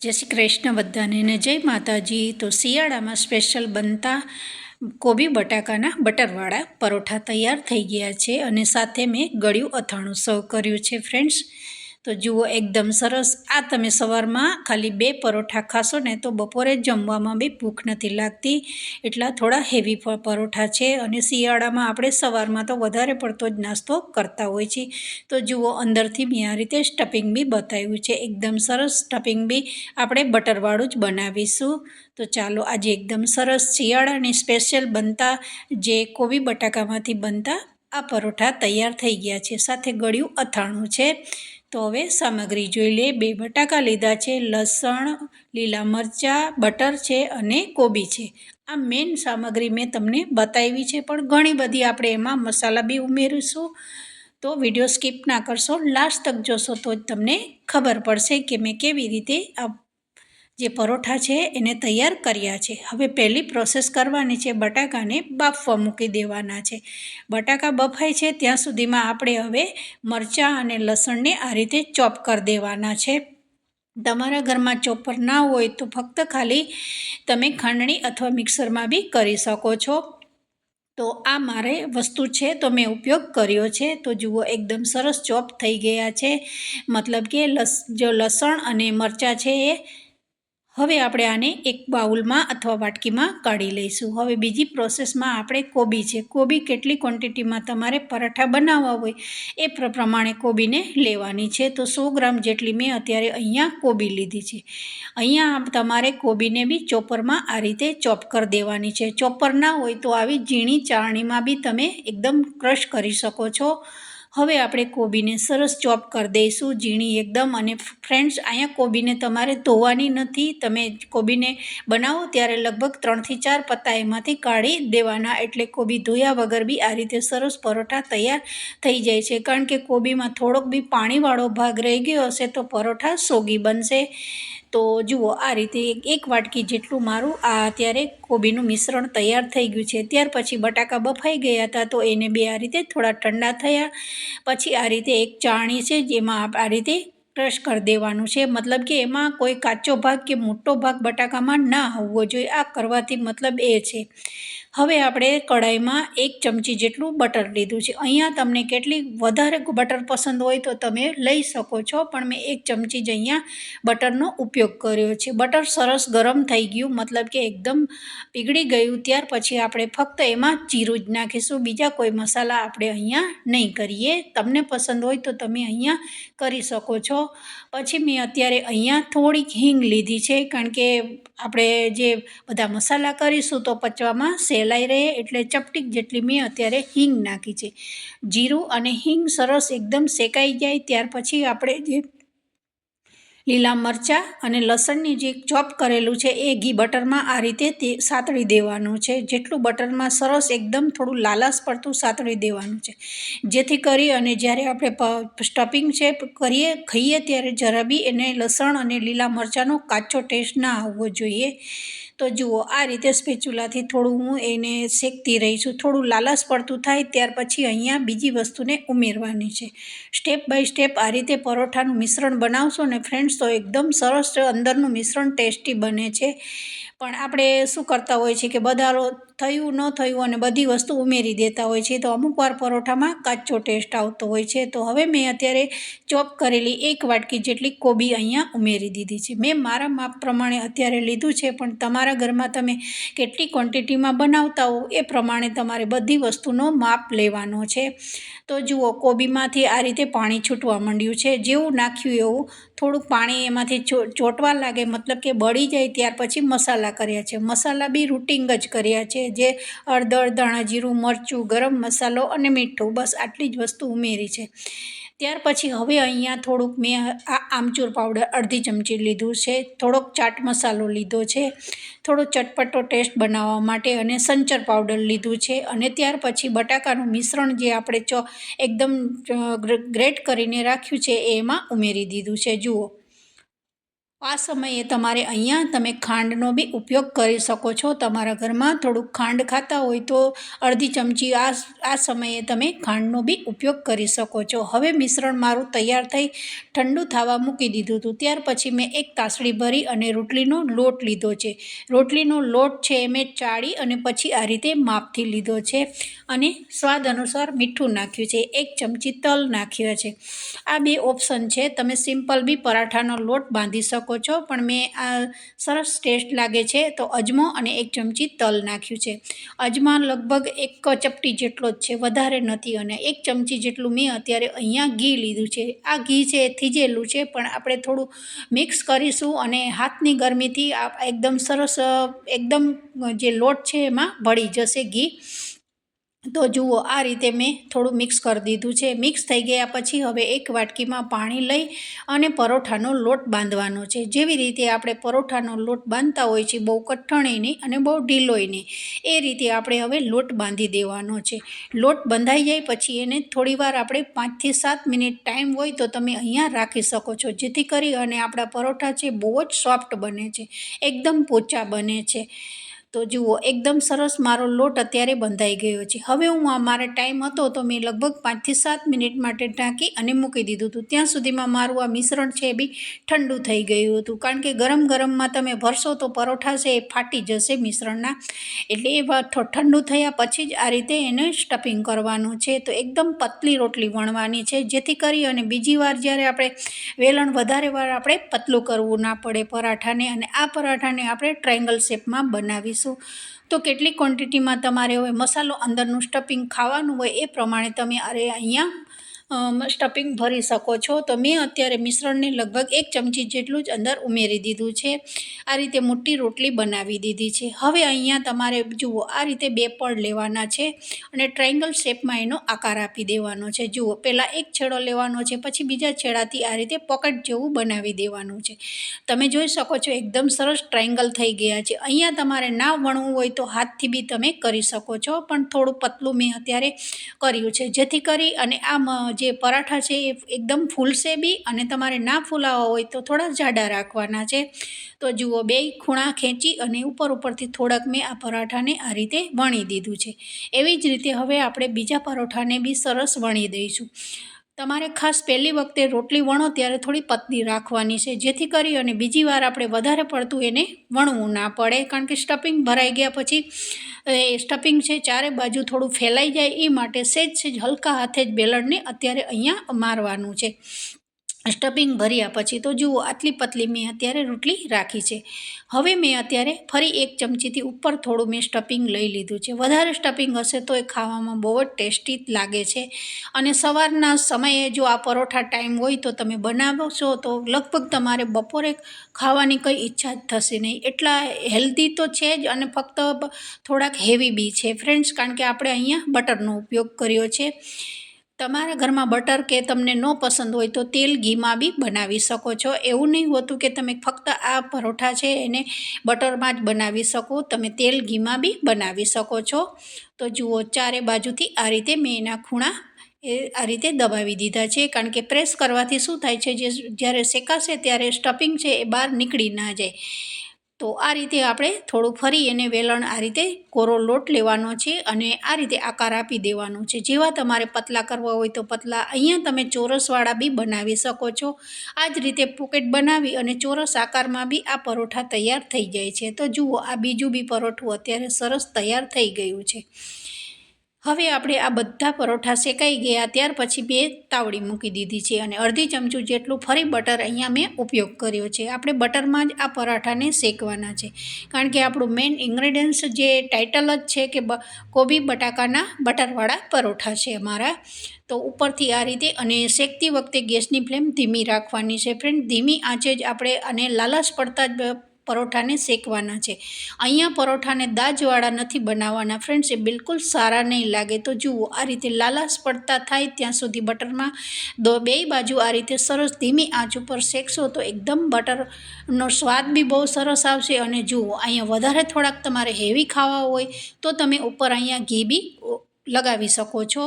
જય શ્રી કૃષ્ણ બધાને ને જય માતાજી. તો શિયાળામાં સ્પેશિયલ બનતા કોબી બટાકાના બટરવાળા પરોઠા તૈયાર થઈ ગયા છે અને સાથે મેં ગળ્યું અથાણું સર્વ કર્યું છે ફ્રેન્ડ્સ તો જુઓ, એકદમ સરસ. આ તમે સવારમાં ખાલી બે પરોઠા ખાશો ને તો બપોરે જમવામાં બી ભૂખ નથી લાગતી. એટલા થોડા હેવી પરોઠા છે અને શિયાળામાં આપણે સવારમાં તો વધારે પડતો જ નાસ્તો કરતા હોય છે તો જુઓ, અંદરથી મેં આ રીતે સ્ટફિંગ બી બતાવ્યું છે. એકદમ સરસ સ્ટફિંગ બી આપણે બટરવાળું જ બનાવીશું. તો ચાલો, આજે એકદમ સરસ શિયાળાની સ્પેશિયલ બનતા જે કોબી બટાકામાંથી બનતા આ પરોઠા તૈયાર થઈ ગયા છે. સાથે ગળ્યું અથાણું છે. તો હવે સામગ્રી જોઈ લે બે બટાકા લીધા છે, લસણ, લીલા મરચાં, બટર છે અને કોબી છે. આ મેઇન સામગ્રી મેં તમને બતાવી છે, પણ ઘણી બધી આપણે એમાં મસાલા બી ઉમેરીશું. તો વીડિયો સ્કીપ ના કરશો, લાસ્ટ તક જોશો તો જ તમને ખબર પડશે કે મેં કેવી રીતે આ જે પરોઠા છે એને તૈયાર કર્યા છે. હવે પહેલી પ્રોસેસ કરવાની છે બટાકાને બાફવા મૂકી દેવાના છે. બટાકા બફાય છે ત્યાં સુધીમાં આપણે હવે મરચાં અને લસણને આ રીતે ચોપ કરી દેવાના છે. તમારા ઘરમાં ચોપર ના હોય તો ફક્ત ખાલી તમે ખાંડણી અથવા મિક્સરમાં બી કરી શકો છો. તો આ મારે વસ્તુ છે તો મેં ઉપયોગ કર્યો છે. તો જુઓ એકદમ સરસ ચોપ થઈ ગયા છે. મતલબ કે લસ, જો લસણ અને મરચાં છે એ હવે આપણે આને એક બાઉલમાં અથવા વાટકીમાં કાઢી લઈશું. હવે બીજી પ્રોસેસમાં આપણે કોબી છે. કોબી કેટલી ક્વોન્ટિટીમાં તમારે પરાઠા બનાવવા હોય એ પ્રમાણે કોબીને લેવાની છે. તો સો ગ્રામ જેટલી મેં અત્યારે અહીંયા કોબી લીધી છે. અહીંયા તમારે કોબીને બી ચોપરમાં આ રીતે ચોપ કરી દેવાની છે. ચોપર ના હોય તો આવી ઝીણી ચાળણીમાં બી તમે એકદમ ક્રશ કરી શકો છો. હવે આપણે કોબીને સરસ ચોપ કરી દઈશું, ઝીણી એકદમ. અને ફ્રેન્ડ્સ, અહીંયા કોબીને તમારે ધોવાની નથી. તમે કોબીને બનાવો ત્યારે લગભગ ત્રણથી ચાર પત્તા એમાંથી કાઢી દેવાના. એટલે કોબી ધોયા વગર બી આ રીતે સરસ પરોઠા તૈયાર થઈ જાય છે. કારણ કે કોબીમાં થોડોક બી પાણીવાળો ભાગ રહી ગયો હશે તો પરોઠા સોગી બનશે. તો જુઓ, આ રીતે એક વાટકી જેટલું મારું આ અત્યારે કોબીનું મિશ્રણ તૈયાર થઈ ગયું છે. ત્યાર પછી બટાકા બફાઈ ગયા હતા તો એને બે આ રીતે થોડા ઠંડા થયા. પછી આ રીતે એક ચાણી છે જેમાં આ રીતે ક્રશ કરી દેવાનું છે. મતલબ કે એમાં કોઈ કાચો ભાગ કે મોટો ભાગ બટાકામાં ના હોવો જોઈએ. આ કરવાથી મતલબ એ છે. હવે આપણે કઢાઈમાં એક ચમચી જેટલું બટર લીધું છે. અહીંયા તમને કેટલી વધારે બટર પસંદ હોય તો તમે લઈ શકો છો, પણ મેં એક ચમચી જ અહીંયા બટરનો ઉપયોગ કર્યો છે. બટર સરસ ગરમ થઈ ગયું, મતલબ કે એકદમ પીગળી ગયું. ત્યાર પછી આપણે ફક્ત એમાં જીરું જ નાખીશું. બીજા કોઈ મસાલા આપણે અહીંયા નહીં કરીએ. તમને પસંદ હોય તો તમે અહીંયા કરી શકો છો. પછી મેં અત્યારે અહીંયા થોડીક હિંગ લીધી છે, કારણ કે આપણે જે બધા મસાલા કરીશું તો પચવામાં સહેલાઈ રહે એટલે ચપટીક જેટલી મેં અત્યારે હિંગ નાખી છે. જીરું અને હિંગ સરસ એકદમ શેકાઈ જાય ત્યાર પછી આપણે જે લીલા મરચાં અને લસણની જે ચોપ કરેલું છે એ ઘી બટરમાં આ રીતે તે સાતળી દેવાનું છે. જેટલું બટરમાં સરસ એકદમ થોડું લાલાશ પડતું સાતળી દેવાનું છે. જેથી કરી અને જ્યારે આપણે સ્ટફિંગ છે કરીએ, ખાઈએ ત્યારે જરા બી એને લસણ અને લીલા મરચાંનો કાચો ટેસ્ટ ના આવવો જોઈએ. તો જુઓ, આ રીતે સ્પેચ્યુલાથી થોડું હું એને શેકતી રહી છું. થોડું લાલાશ પડતું થાય ત્યાર પછી અહીંયા બીજી વસ્તુને ઉમેરવાની છે. સ્ટેપ બાય સ્ટેપ આ રીતે પરોઠાનું મિશ્રણ બનાવશો ને ફ્રેન્ડ્સ તો એકદમ સરસ અંદરનું મિશ્રણ ટેસ્ટી બને છે. પણ આપણે શું કરતા હોય છે કે બધારો થયું, ન થયું અને બધી વસ્તુ ઉમેરી દેતા હોય છે, તો અમુક વાર પરોઠામાં કાચો ટેસ્ટ આવતો હોય છે. તો હવે મેં અત્યારે ચોપ કરેલી એક વાટકી જેટલી કોબી અહીંયા ઉમેરી દીધી છે. મેં મારા માપ પ્રમાણે અત્યારે લીધું છે, પણ તમારા ઘરમાં તમે કેટલી ક્વોન્ટિટીમાં બનાવતા હો એ પ્રમાણે તમારે બધી વસ્તુનો માપ લેવાનો છે. તો જુઓ, કોબીમાંથી આ રીતે પાણી છૂટવા માંડ્યું છે. જેવું નાખ્યું એવું થોડુંક પાણી એમાંથી ચોટવા લાગે, મતલબ કે બળી જાય ત્યાર પછી મસાલા મસાલા કર્યા છે. મસાલા બી રૂટિંગ જ કર્યા છે. જે હળદર, ધાણા, જીરું, મરચું, ગરમ મસાલો અને મીઠું બસ આટલી જ વસ્તુ ઉમેરી છે. ત્યાર પછી હવે અહીંયા થોડુંક મેં આ આમચૂર પાવડર અડધી ચમચી લીધું છે. થોડોક ચાટ મસાલો લીધો છે. થોડો ચટપટો ટેસ્ટ બનાવવા માટે અને સંચર પાવડર લીધું છે. અને ત્યાર પછી બટાકાનું મિશ્રણ જે આપણે ચો એકદમ ગ્રેટ કરીને રાખ્યું છે, એ એમાં ઉમેરી દીધું છે. જુઓ. આ સમયે તમારે અહીંયા તમે ખાંડનો બી ઉપયોગ કરી શકો છો. તમારા ઘરમાં થોડુંક ખાંડ ખાતા હોય તો અડધી ચમચી આ આ સમયે તમે ખાંડનો બી ઉપયોગ કરી શકો છો. હવે મિશ્રણ મારું તૈયાર થઈ ઠંડુ થવા મૂકી દીધું હતું. ત્યાર પછી મેં એક તાસડી ભરી અને રોટલીનો લોટ લીધો છે. રોટલીનો લોટ છે એ મેં ચાળી અને પછી આ રીતે માપથી લીધો છે અને સ્વાદ અનુસાર મીઠું નાખ્યું છે. એક ચમચી તલ નાખ્યો છે. આ બે ઓપ્શન છે. તમે સિમ્પલ બી પરાઠાનો લોટ બાંધી શકો શકો છો, પણ મેં આ સરસ ટેસ્ટ લાગે છે. તો અજમો અને એક ચમચી તલ નાખ્યું છે. અજમા લગભગ એક ચપટી જેટલો જ છે, વધારે નથી. અને એક ચમચી જેટલું મેં અત્યારે અહીંયા ઘી લીધું છે. આ ઘી છે એ થીજેલું છે, પણ આપણે થોડું મિક્સ કરીશું અને હાથની ગરમીથી આ એકદમ સરસ એકદમ જે લોટ છે એમાં ભળી જશે ઘી. તો જુઓ, આ રીતે મેં થોડું મિક્સ કરી દીધું છે. મિક્સ થઈ ગયા પછી હવે એક વાટકીમાં પાણી લઈ અને પરોઠાનો લોટ બાંધવાનો છે. જેવી રીતે આપણે પરોઠાનો લોટ બાંધતા હોય છે, બહુ કઠણય નહીં અને બહુ ઢીલોય નહીં. એ રીતે આપણે હવે લોટ બાંધી દેવાનો છે. લોટ બંધાઈ જાય પછી એને થોડીવાર આપણે પાંચથી સાત મિનિટ ટાઈમ હોય તો તમે અહીંયા રાખી શકો છો. જેથી કરી અને આપણા પરોઠા છે, બહુ જ સોફ્ટ બને છે. એકદમ પોચા બને છે. તો જુઓ, એકદમ સરસ મારો લોટ અત્યારે બંધાઈ ગયો છે. હવે હું આ મારે ટાઈમ હતો તો મેં લગભગ પાંચથી સાત મિનિટ માટે ઢાંકી અને મૂકી દીધું હતું. ત્યાં સુધીમાં મારું આ મિશ્રણ છે એ બી ઠંડુ થઈ ગયું હતું. કારણ કે ગરમ ગરમમાં તમે ભરશો તો પરોઠા છે એ ફાટી જશે મિશ્રણના. એટલે એ ઠંડુ થયા પછી જ આ રીતે એને સ્ટફિંગ કરવાનું છે. તો એકદમ પતલી રોટલી વણવાની છે. જેથી કરી અને બીજી વાર જ્યારે આપણે વેલણ વધારે વાર આપણે પતલું કરવું ના પડે પરાઠાને. અને આ પરાઠાને આપણે ટ્રાયંગલ શેપમાં બનાવીશું. કરીશું તો કેટલી ક્વોન્ટિટીમાં તમારે હવે મસાલો અંદરનું સ્ટફિંગ ખાવાનું હોય એ પ્રમાણે તમે અરે અહીંયા સ્ટફિંગ ભરી શકો છો. તો મેં અત્યારે મિશ્રણને લગભગ એક ચમચી જેટલું જ અંદર ઉમેરી દીધું છે. આ રીતે મોટી રોટલી બનાવી દીધી છે. હવે અહીંયા તમારે જુઓ, આ રીતે બે પડ લેવાના છે અને ટ્રાયંગલ શેપમાં એનો આકાર આપી દેવાનો છે. જુઓ, પહેલાં એક છેડો લેવાનો છે, પછી બીજા છેડાથી આ રીતે પોકેટ જેવું બનાવી દેવાનું છે. તમે જોઈ શકો છો, એકદમ સરસ ટ્રાયંગલ થઈ ગયા છે. અહીંયા તમારે ના વણવું હોય તો હાથથી બી તમે કરી શકો છો, પણ થોડું પતલું મેં અત્યારે કર્યું છે. જેથી કરી અને આ જે પરાઠા છે એ એકદમ ફૂલશે બી અને તમારે ના ફૂલાવા હોય તો થોડા જાડા રાખવાના છે. તો જુઓ બે ખૂણા ખેંચી અને ઉપર ઉપરથી થોડાક મેં આ પરાઠાને આ રીતે વણી દીધું છે. એવી જ રીતે હવે આપણે બીજા પરોઠાને બી સરસ વણી દઈશું. તમારે ખાસ પહેલી વખતે રોટલી વણો ત્યારે થોડી પતલી રાખવાની છે, જેથી કરી અને બીજી વાર આપણે વધારે પડતું એને વણવું ના પડે, કારણ કે સ્ટફિંગ ભરાઈ ગયા પછી, એ સ્ટફિંગ છે ચારે બાજુ થોડું ફેલાઈ જાય, એ માટે સેજ સેજ હલકા હાથે જ બેલણને અત્યારે અહીંયા મારવાનું છે. સ્ટફિંગ ભર્યા પછી તો જુઓ, આટલી પતલી મેં અત્યારે રોટલી રાખી છે. હવે મેં અત્યારે ફરી એક ચમચીથી ઉપર થોડું મેં સ્ટફિંગ લઈ લીધું છે. વધારે સ્ટફિંગ હશે તો એ ખાવામાં બહુ જ ટેસ્ટી લાગે છે. અને સવારના સમયે જો આ પરોઠા ટાઈમ હોય તો તમે બનાવો છો તો લગભગ તમારે બપોરે ખાવાની કંઈ ઈચ્છા જ થશે નહીં. એટલા હેલ્ધી તો છે જ અને ફક્ત થોડાક હેવી બી છે. ફ્રેન્ડ્સ, કારણ કે આપણે અહીંયા બટરનો ઉપયોગ કર્યો છે. તમારા ઘરમાં બટર કે તમને ન પસંદ હોય તો તેલ ઘીમાં બી બનાવી શકો છો. એવું નહીં હોતું કે તમે ફક્ત આ પરોઠા છે એને બટરમાં જ બનાવી શકો. તમે તેલ ઘીમાં બી બનાવી શકો છો. તો જુઓ ચારે બાજુથી આ રીતે મેં એના ખૂણા એ આ રીતે દબાવી દીધા છે. કારણ કે પ્રેસ કરવાથી શું થાય છે, જે જ્યારે શેકાશે ત્યારે સ્ટફિંગ છે એ બહાર નીકળી ના જાય. તો આ રીતે આપણે થોડું ફરી એને વેલણ આ રીતે કોરો લોટ લેવાનો છે અને આ રીતે આકાર આપી દેવાનો છે. જેવા તમારે પતલા કરવા હોય તો પતલા અહીંયા તમે ચોરસવાળા બી બનાવી શકો છો. આ જ રીતે પોકેટ બનાવી અને ચોરસ આકારમાં બી આ પરોઠા તૈયાર થઈ જાય છે. તો જુઓ આ બીજું બી પરોઠું અત્યારે સરસ તૈયાર થઈ ગયું છે. હવે આપણે આ બધા પરોઠા શેકાઈ ગયા, ત્યાર પછી બે તાવડી મૂકી દીધી છે અને અડધી ચમચું જેટલું ફરી બટર અહીંયા મેં ઉપયોગ કર્યો છે. આપણે બટરમાં જ આ પરાઠાને શેકવાના છે. કારણ કે આપણું મેઇન ઇન્ગ્રેડિયન્ટ્સ જે ટાઇટલ જ છે કે કોબી બટાકાના બટરવાળા પરોઠા છે અમારા. તો ઉપરથી આ રીતે અને શેકતી વખતે ગેસની ફ્લેમ ધીમી રાખવાની છે. ફ્રેન્ડ, ધીમી આંચે જ આપણે અને લાલાશ પડતા જ પરોઠાને શેકવાના છે. અહીંયા પરોઠાને દાજવાળા નથી બનાવવાના. ફ્રેન્ડ્સ, એ બિલકુલ સારા નહીં લાગે. તો જુઓ, આ રીતે લાલાશ પડતા થાય ત્યાં સુધી બટરમાં દો બે બાજુ આ રીતે સરસ ધીમી આંચ ઉપર શેકશો તો એકદમ બટરનો સ્વાદ બી બહુ સરસ આવશે. અને જુઓ, અહીંયા વધારે થોડાક તમારે હેવી ખાવા હોય તો તમે ઉપર અહીંયા ઘી બી લગાવી શકો છો.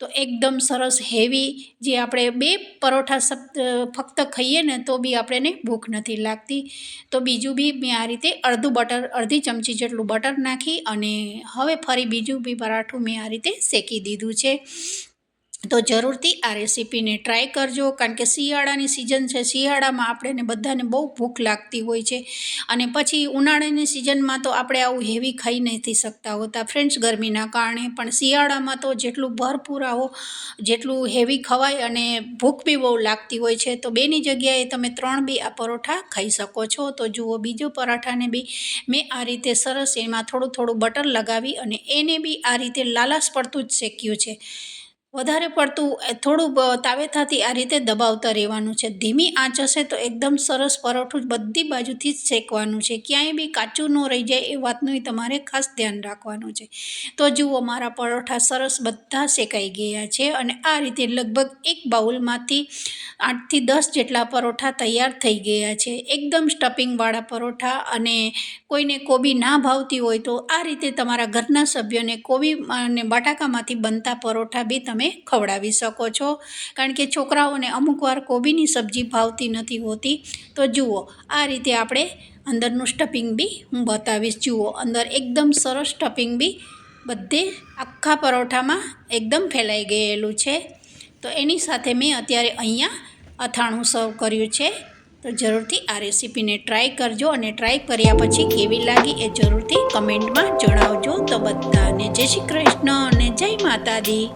તો એકદમ સરસ હેવી જે આપણે બે પરોઠા સપ ફક્ત ખાઈએ ને તો બી આપણને ભૂખ નથી લાગતી. તો બીજું બી મેં આ રીતે અડધું બટર, અડધી ચમચી જેટલું બટર નાખી અને હવે ફરી બીજું બી પરાઠું મેં આ રીતે શેકી દીધું છે. તો જરૂરથી આ રેસીપીને ટ્રાય કરજો, કારણ કે શિયાળાની સિઝન છે. શિયાળામાં આપણને બધાને બહુ ભૂખ લાગતી હોય છે. અને પછી ઉનાળાની સિઝનમાં તો આપણે આવું હેવી ખાઈ નથી શકતા હોતા. ફ્રેન્ડ્સ ગરમીના કારણે પણ શિયાળામાં તો જેટલું ભરપૂર આવો, જેટલું હેવી ખવાય અને ભૂખ બી બહુ લાગતી હોય છે, તો બેની જગ્યાએ તમે ત્રણ બી આ પરોઠા ખાઈ શકો છો. તો જુઓ, બીજો પરાઠાને બી મેં આ રીતે સરસ એમાં થોડું થોડું બટર લગાવી અને એને બી આ રીતે લાલાશ પડતું જ શેક્યું છે. વધારે પડતું થોડું તાવેથાથી આ રીતે દબાવતા રહેવાનું છે. ધીમી આંચ હશે તો એકદમ સરસ પરોઠું બધી બાજુથી જ શેકવાનું છે. ક્યાંય બી કાચું ન રહી જાય એ વાતનું તમારે ખાસ ધ્યાન રાખવાનું છે. તો જુઓ મારા પરોઠા સરસ બધા શેકાઈ ગયા છે અને આ રીતે લગભગ એક બાઉલમાંથી આઠથી દસ જેટલા પરોઠા તૈયાર થઈ ગયા છે. એકદમ સ્ટફિંગવાળા પરોઠા અને કોઈને કોબી ના ભાવતી હોય તો આ રીતે તમારા ઘરના સભ્યોને કોબી અને બટાકામાંથી બનતા પરોઠા બી તમે ખવડાવી શકો છો. કારણ કે છોકરાઓને અમુક વાર કોબીની સબ્જી ભાવતી નથી હોતી. તો જુઓ, આ રીતે આપણે અંદરનું સ્ટફિંગ બી હું બતાવીશ. જુઓ, અંદર એકદમ સરસ સ્ટફિંગ બી બધે આખા પરોઠામાં એકદમ ફેલાઈ ગયેલું છે. તો એની સાથે મેં અત્યારે અહીંયા અથાણું સર્વ કર્યું છે. તો જરૂરથી આ રેસીપીને ટ્રાય કરજો અને ટ્રાય કર્યા પછી કેવી લાગી એ જરૂરથી કમેન્ટમાં જણાવજો. તો બધાને જય શ્રી કૃષ્ણ અને જય માતાજી.